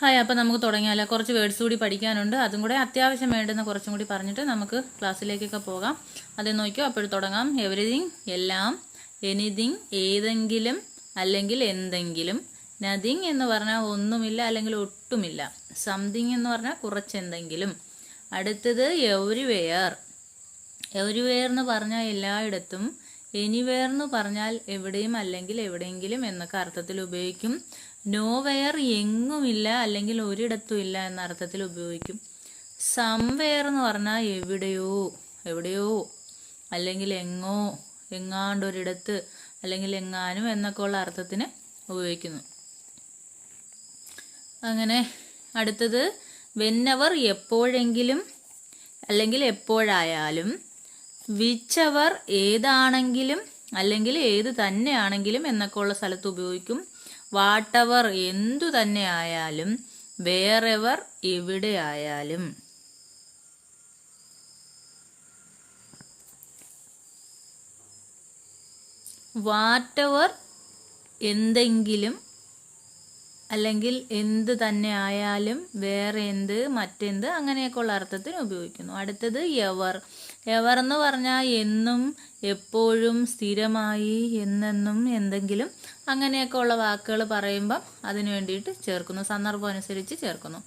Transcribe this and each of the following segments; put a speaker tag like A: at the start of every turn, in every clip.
A: Hi അപ്പോൾ നമുക്ക് തുടങ്ങിയാലോ. കുറച്ച് വേർഡ്സ് കൂടി പഠിക്കാനുണ്ട്. അതും കൂടെ അത്യാവശ്യം വേണ്ടുന്ന കുറച്ചും കൂടി പറഞ്ഞിട്ട് നമുക്ക് ക്ലാസ്സിലേക്കൊക്കെ പോകാം. അത് നോക്കിയോ? അപ്പോൾ തുടങ്ങാം. എവറിതിങ് എല്ലാം എനിതിങ് ഏതെങ്കിലും അല്ലെങ്കിൽ എന്തെങ്കിലും നതിങ് എന്ന് പറഞ്ഞാൽ ഒന്നുമില്ല അല്ലെങ്കിൽ ഒട്ടുമില്ല. സംതിങ് എന്ന് പറഞ്ഞാൽ കുറച്ചെന്തെങ്കിലും. അടുത്തത് എവരിവെയർ എവരിവെയർ എന്ന് പറഞ്ഞാൽ എല്ലായിടത്തും എനിവെയർ എന്ന് പറഞ്ഞാൽ എവിടെയും അല്ലെങ്കിൽ എവിടെയെങ്കിലും എന്നൊക്കെ അർത്ഥത്തിൽ ഉപയോഗിക്കും. നോവെയർ എങ്ങുമില്ല അല്ലെങ്കിൽ ഒരിടത്തും ഇല്ല എന്ന അർത്ഥത്തിൽ ഉപയോഗിക്കും. സംവെയർ എന്ന് പറഞ്ഞാൽ എവിടെയോ എവിടെയോ അല്ലെങ്കിൽ എങ്ങോ എങ്ങാണ്ടൊരിടത്ത് അല്ലെങ്കിൽ എങ്ങാനും എന്നൊക്കെ ഉള്ള അർത്ഥത്തിന് ഉപയോഗിക്കുന്നു. അങ്ങനെ അടുത്തത് വെന്നവർ എപ്പോഴെങ്കിലും അല്ലെങ്കിൽ എപ്പോഴായാലും വിച്ചവർ ഏതാണെങ്കിലും അല്ലെങ്കിൽ ഏത് തന്നെയാണെങ്കിലും എന്നൊക്കെ ഉള്ള സ്ഥലത്ത് ഉപയോഗിക്കും. വാട്ടവർ എന്തു തന്നെ ആയാലും വേറെവർ എവിടെ ആയാലും. വാട്ടവർ എന്തെങ്കിലും അല്ലെങ്കിൽ എന്ത് തന്നെ ആയാലും വേറെ എന്ത് മറ്റെന്ത് അങ്ങനെയൊക്കെയുള്ള അർത്ഥത്തിന് ഉപയോഗിക്കുന്നു. അടുത്തത് എവർ എവർ എന്ന് പറഞ്ഞാൽ എന്നും എപ്പോഴും സ്ഥിരമായി എന്നെന്നും എന്തെങ്കിലും അങ്ങനെയൊക്കെ ഉള്ള വാക്കുകൾ പറയുമ്പം അതിനു വേണ്ടിയിട്ട് ചേർക്കുന്നു. സന്ദർഭം അനുസരിച്ച് ചേർക്കുന്നു.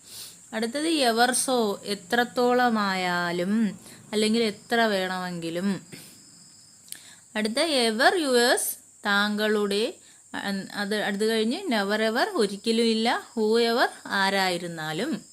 A: അടുത്തത് എവർ സോ എത്രത്തോളമായാലും അല്ലെങ്കിൽ എത്ര വേണമെങ്കിലും. അടുത്ത എവർ യുവേഴ്സ് താങ്കളുടെ അത് അടുത്ത് കഴിഞ്ഞ് നെവർ എവർ ഒരിക്കലും ഇല്ല. ഹൂ എവർ ആരായിരുന്നാലും.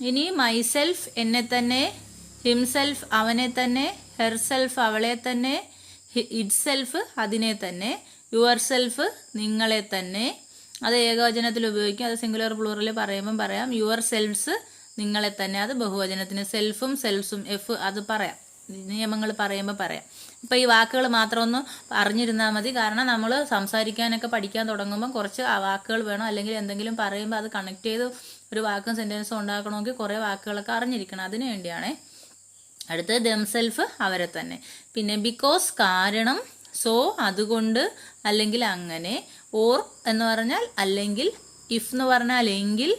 A: ഇനി മൈസെൽഫ് എന്നെ തന്നെ ഹിംസെൽഫ് അവനെ തന്നെ ഹെർസെൽഫ് അവളെ തന്നെ ഇറ്റ്സെൽഫ് അതിനെ തന്നെ യുവർ സെൽഫ് നിങ്ങളെ തന്നെ. അത് ഏകവചനത്തിൽ ഉപയോഗിക്കും. അത് സിംഗുലർ പ്ലൂറൽ പറയുമ്പം പറയാം. യുവർ സെൽഫ്സ് നിങ്ങളെ തന്നെ. അത് ബഹുവചനത്തിന് സെൽഫും സെൽഫ്സും എഫ് അത് പറയാം. നിയമങ്ങൾ പറയുമ്പോൾ പറയാം. ഇപ്പം ഈ വാക്കുകൾ മാത്രം ഒന്ന് അറിഞ്ഞിരുന്നാൽ മതി. കാരണം നമ്മൾ സംസാരിക്കാനൊക്കെ പഠിക്കാൻ തുടങ്ങുമ്പോൾ കുറച്ച് വാക്കുകൾ വേണം. അല്ലെങ്കിൽ എന്തെങ്കിലും പറയുമ്പോൾ അത് കണക്ട് ചെയ്ത് ഒരു വാക്കും സെന്റൻസും ഉണ്ടാക്കണമെങ്കിൽ കുറേ വാക്കുകളൊക്കെ അറിഞ്ഞിരിക്കണം. അതിനു വേണ്ടിയാണേ. അടുത്തത് ദംസെൽഫ് അവരെ തന്നെ. പിന്നെ ബിക്കോസ് കാരണം സോ അതുകൊണ്ട് അല്ലെങ്കിൽ അങ്ങനെ ഓർ എന്ന് പറഞ്ഞാൽ അല്ലെങ്കിൽ ഇഫ് എന്ന് പറഞ്ഞാൽ എങ്കിൽ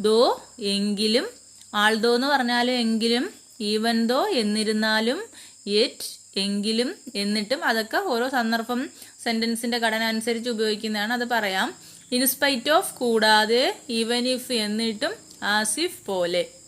A: ദോ എങ്കിലും ആൾദോ എന്ന് പറഞ്ഞാലും എങ്കിലും ഈവൻ ദോ എന്നിരുന്നാലും എറ്റ് എങ്കിലും എന്നിട്ടും അതൊക്കെ ഓരോ സന്ദർഭം സെന്റൻസിന്റെ ഘടന അനുസരിച്ച് ഉപയോഗിക്കുന്നതാണ് അത് പറയാം. ഇൻസ്പൈറ്റ് ഓഫ് കൂടാതെ ഈവൻ ഇഫ് എന്നിട്ടും ആസിഫ് പോലെ.